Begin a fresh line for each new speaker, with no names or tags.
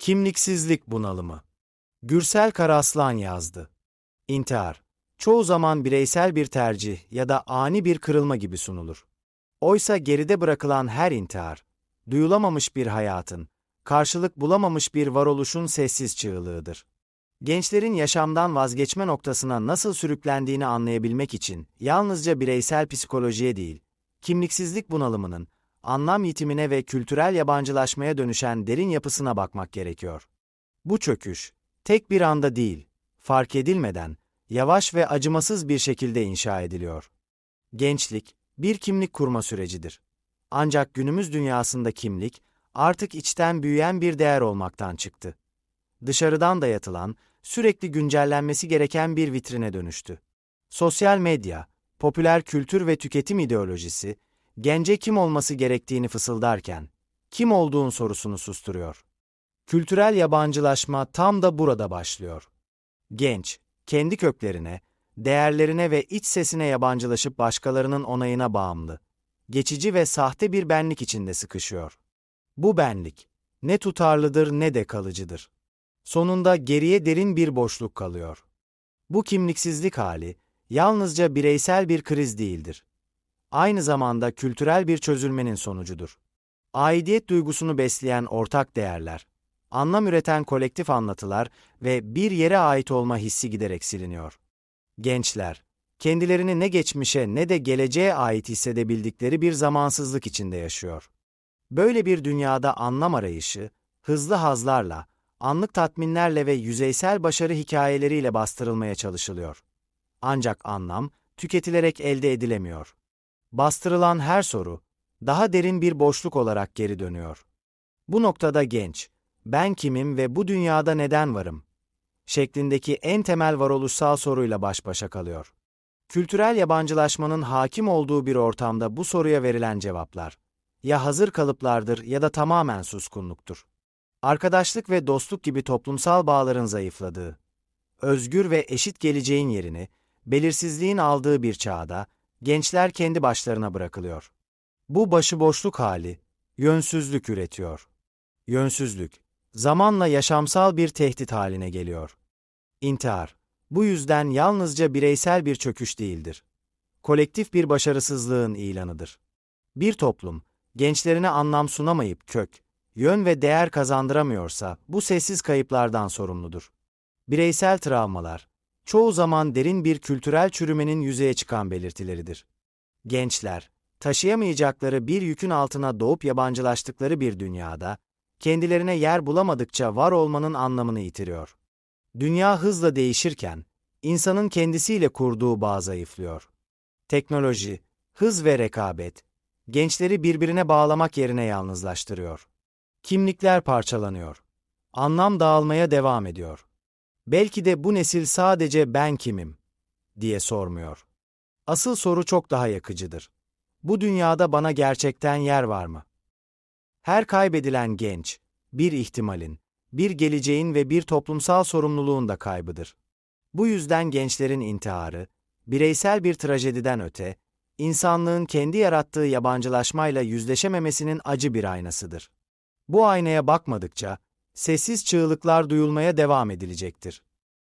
Kimliksizlik bunalımı. Gürsel Karaslan yazdı. İntihar, çoğu zaman bireysel bir tercih ya da ani bir kırılma gibi sunulur. Oysa geride bırakılan her intihar, duyulamamış bir hayatın, karşılık bulamamış bir varoluşun sessiz çığlığıdır. Gençlerin yaşamdan vazgeçme noktasına nasıl sürüklendiğini anlayabilmek için yalnızca bireysel psikolojiye değil, kimliksizlik bunalımının, anlam yitimine ve kültürel yabancılaşmaya dönüşen derin yapısına bakmak gerekiyor. Bu çöküş, tek bir anda değil, fark edilmeden, yavaş ve acımasız bir şekilde inşa ediliyor. Gençlik, bir kimlik kurma sürecidir. Ancak günümüz dünyasında kimlik, artık içten büyüyen bir değer olmaktan çıktı. Dışarıdan dayatılan, sürekli güncellenmesi gereken bir vitrine dönüştü. Sosyal medya, popüler kültür ve tüketim ideolojisi, gence kim olması gerektiğini fısıldarken, kim olduğun sorusunu susturuyor. Kültürel yabancılaşma tam da burada başlıyor. Genç, kendi köklerine, değerlerine ve iç sesine yabancılaşıp başkalarının onayına bağımlı, geçici ve sahte bir benlik içinde sıkışıyor. Bu benlik, ne tutarlıdır ne de kalıcıdır. Sonunda geriye derin bir boşluk kalıyor. Bu kimliksizlik hali, yalnızca bireysel bir kriz değildir aynı zamanda kültürel bir çözülmenin sonucudur. Aidiyet duygusunu besleyen ortak değerler, anlam üreten kolektif anlatılar ve bir yere ait olma hissi giderek siliniyor. Gençler, kendilerini ne geçmişe ne de geleceğe ait hissedebildikleri bir zamansızlık içinde yaşıyor. Böyle bir dünyada anlam arayışı, hızlı hazlarla, anlık tatminlerle ve yüzeysel başarı hikayeleriyle bastırılmaya çalışılıyor. Ancak anlam, tüketilerek elde edilemiyor. Bastırılan her soru, daha derin bir boşluk olarak geri dönüyor. Bu noktada genç, ben kimim ve bu dünyada neden varım? şeklindeki en temel varoluşsal soruyla baş başa kalıyor. Kültürel yabancılaşmanın hakim olduğu bir ortamda bu soruya verilen cevaplar, ya hazır kalıplardır ya da tamamen suskunluktur. Arkadaşlık ve dostluk gibi toplumsal bağların zayıfladığı, özgür ve eşit geleceğin yerini, belirsizliğin aldığı bir çağda, gençler kendi başlarına bırakılıyor. Bu başıboşluk hali, yönsüzlük üretiyor. Yönsüzlük, zamanla yaşamsal bir tehdit haline geliyor. İntihar, bu yüzden yalnızca bireysel bir çöküş değildir. Kolektif bir başarısızlığın ilanıdır. Bir toplum, gençlerine anlam sunamayıp kök, yön ve değer kazandıramıyorsa bu sessiz kayıplardan sorumludur. Bireysel travmalar, çoğu zaman derin bir kültürel çürümenin yüzeye çıkan belirtileridir. Gençler, taşıyamayacakları bir yükün altına doğup yabancılaştıkları bir dünyada, kendilerine yer bulamadıkça var olmanın anlamını yitiriyor. Dünya hızla değişirken, insanın kendisiyle kurduğu bağ zayıflıyor. Teknoloji, hız ve rekabet, gençleri birbirine bağlamak yerine yalnızlaştırıyor. Kimlikler parçalanıyor. Anlam dağılmaya devam ediyor. Belki de bu nesil sadece ben kimim diye sormuyor. Asıl soru çok daha yakıcıdır. Bu dünyada bana gerçekten yer var mı? Her kaybedilen genç, bir ihtimalin, bir geleceğin ve bir toplumsal sorumluluğun da kaybıdır. Bu yüzden gençlerin intiharı, bireysel bir trajediden öte, insanlığın kendi yarattığı yabancılaşmayla yüzleşememesinin acı bir aynasıdır. Bu aynaya bakmadıkça, sessiz çığlıklar duyulmaya devam edilecektir.